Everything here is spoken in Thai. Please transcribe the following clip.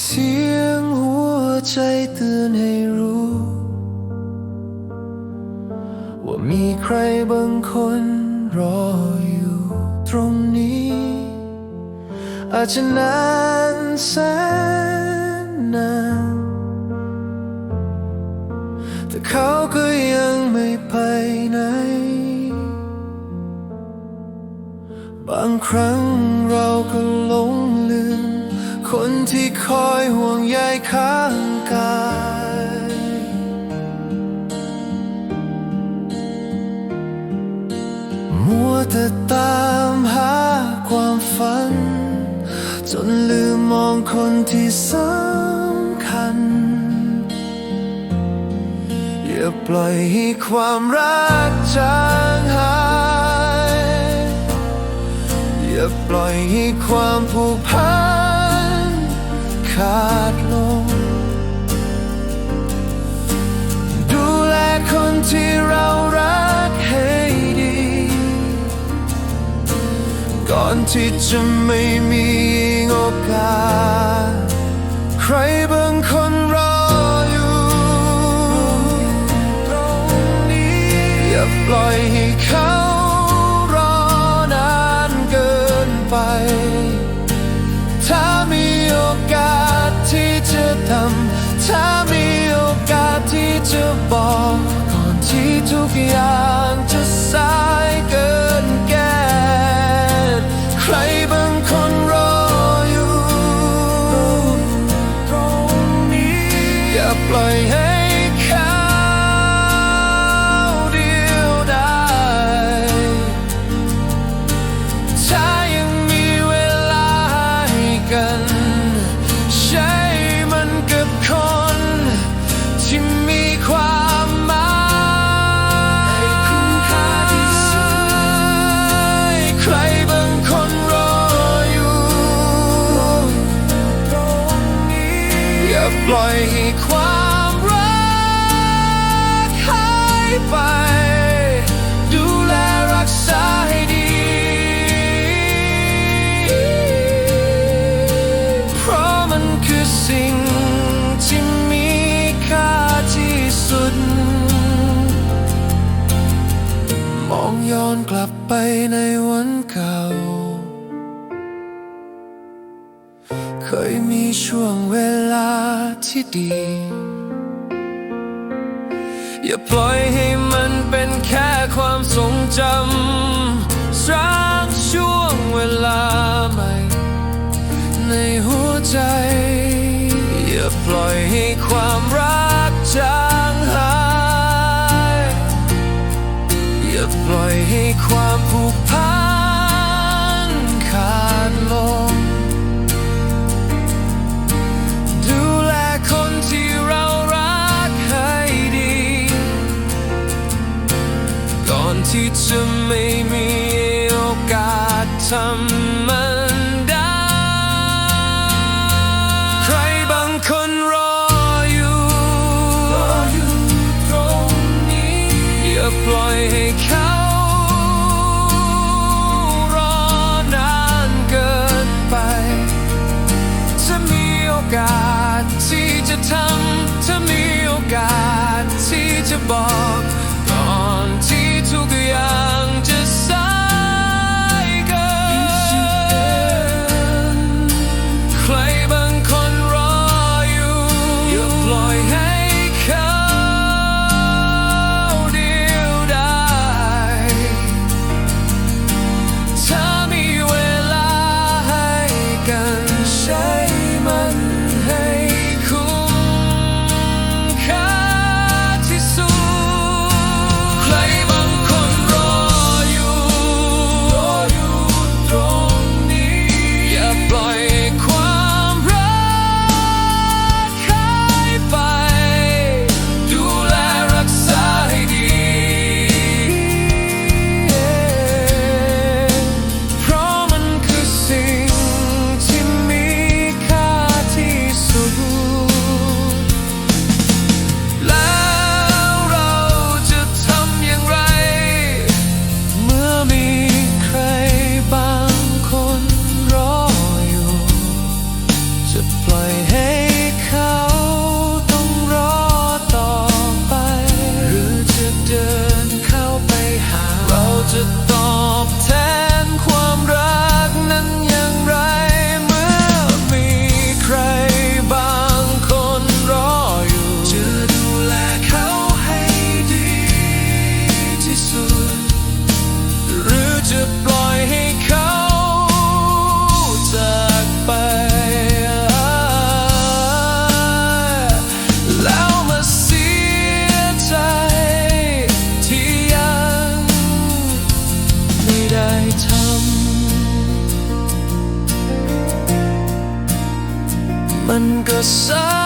สียงหัวใจเตือนให้รู้ ว่ามีใครบางคนรออยู่ตรงนี้ อาจจะนานแสนนาน แต่เขาก็ยังไม่ไปไหน บางครั้งเราก็หลง คนที่คอยห่วงใยข้างกาย มัวแต่ตามหาความฝัน จนลืมมองคนที่สำคัญ อย่าปล่อยให้ความรักจางหายอย่าปล่อยให้ความผูกพัน ขาดลง ดูแลคนที่เรารักให้ดี ก่อนที่จะไม่มีโอกาส ใครบางคนรออยู่ ตรงนี้อย่าปล่อยให้ ทุกอย่างจะสายเกินแก้ใครบางคนรออยู่ตรงนี้อย่าปล่อยให้ ย้อนกลับไปในวันเก่า เคยมีช่วงเวลาที่ดี อย่าปล่อยให้มันเป็นแค่ความทรงจำสร้างช่วงเวลาใหม่ ในหัวใจ อย่าปล่อยให้ความ ความผูกพันขาดลง ดูแลคนที่เรารักให้ดี ก่อนที่จะไม่มีโอกาสทำมันได้ ใครบางคนรออยู่รออยู่ตรงนี้ อย่าปล่อยให้เขา 吧。cause I